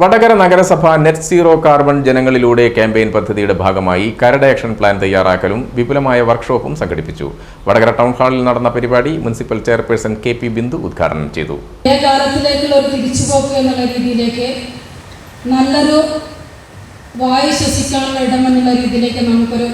വടകര നഗരസഭ net zero carbon ജനങ്ങളിലൂടെ campaign പദ്ധതിയുടെ ഭാഗമായി കരട് ആക്ഷൻ പ്ലാൻ തയ്യാറാക്കലും വിപുലമായ വർക്ക്ഷോപ്പും സംഘടിപ്പിച്ചു. വടകര ടൗൺ ഹാളിൽ നടന്ന പരിപാടി municipal chairperson K P Bindu ഉദ്ഘാടനം ചെയ്തു. എന്നുള്ള രീതിയിലേക്ക് നല്ലൊരു വായു ശ്വസിക്കാനുള്ള ഇടമെന്നുള്ള രീതിയിലേക്ക് നമുക്കൊരു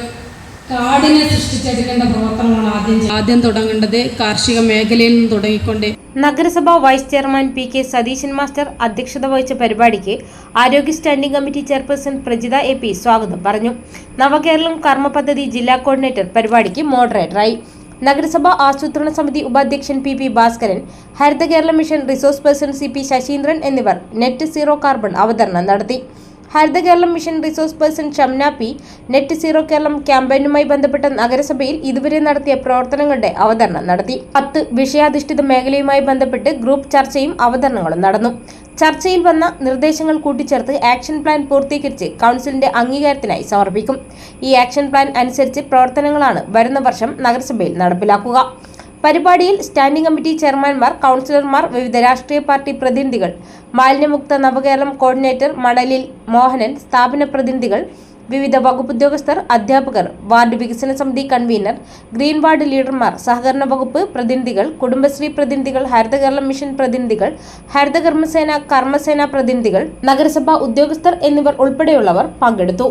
കാടിനെ സൃഷ്ടിച്ചെടുക്കേണ്ട പ്രവർത്തനമാണ് ആദ്യം ആദ്യം തുടങ്ങേണ്ടത് കാർഷിക മേഖലയിൽ നിന്ന് തുടങ്ങിക്കൊണ്ട് നഗരസഭ vice chairman P K Satheesan master അധ്യക്ഷത വഹിച്ച പരിപാടിക്ക് ആരോഗ്യ standing committee chairperson Prajitha A P സ്വാഗതം പറഞ്ഞു. നവകേരളം കർമ്മ പദ്ധതി ജില്ലാ കോർഡിനേറ്റർ പരിപാടിക്ക് മോഡറേറ്ററായി. നഗരസഭ ആസൂത്രണ സമിതി ഉപാധ്യക്ഷൻ P P Bhaskaran Haritha Kerala mission resource person C P Sasheendran എന്നിവർ നെറ്റ് സീറോ കാർബൺ അവതരണം നടത്തി. Haritha Keralam mission resource person Shamna P net zero Keralam ക്യാമ്പയിനുമായി ബന്ധപ്പെട്ട നഗരസഭയിൽ ഇതുവരെ നടത്തിയ പ്രവർത്തനങ്ങളുടെ അവതരണം നടത്തി. പത്ത് വിഷയാധിഷ്ഠിത മേഖലയുമായി ബന്ധപ്പെട്ട് ഗ്രൂപ്പ് ചർച്ചയും അവതരണങ്ങളും നടന്നു. ചർച്ചയിൽ വന്ന നിർദ്ദേശങ്ങൾ കൂട്ടിച്ചേർത്ത് ആക്ഷൻ പ്ലാൻ പൂർത്തീകരിച്ച് കൗൺസിലിന്റെ അംഗീകാരത്തിനായി സമർപ്പിക്കും. ഈ ആക്ഷൻ പ്ലാൻ അനുസരിച്ച് പ്രവർത്തനങ്ങളാണ് വരുന്ന വർഷം നഗരസഭയിൽ നടപ്പിലാക്കുക. പരിപാടിയിൽ സ്റ്റാൻഡിംഗ് കമ്മിറ്റി ചെയർമാൻമാർ കൗൺസിലർമാർ വിവിധ രാഷ്ട്രീയ പാർട്ടി പ്രതിനിധികൾ മാലിന്യമുക്ത നവകേരളം കോർഡിനേറ്റർ മണലിൽ മോഹനൻ സ്ഥാപന പ്രതിനിധികൾ വിവിധ വകുപ്പ് ഉദ്യോഗസ്ഥർ അധ്യാപകർ വാർഡ് വികസന സമിതി കൺവീനർ ഗ്രീൻ വാർഡ് ലീഡർമാർ സഹകരണ വകുപ്പ് പ്രതിനിധികൾ കുടുംബശ്രീ പ്രതിനിധികൾ ഹരിത കേരള മിഷൻ പ്രതിനിധികൾ ഹരിതകർമ്മസേന കർമ്മസേന പ്രതിനിധികൾ നഗരസഭാ ഉദ്യോഗസ്ഥർ എന്നിവർ ഉൾപ്പെടെയുള്ളവർ പങ്കെടുത്തു.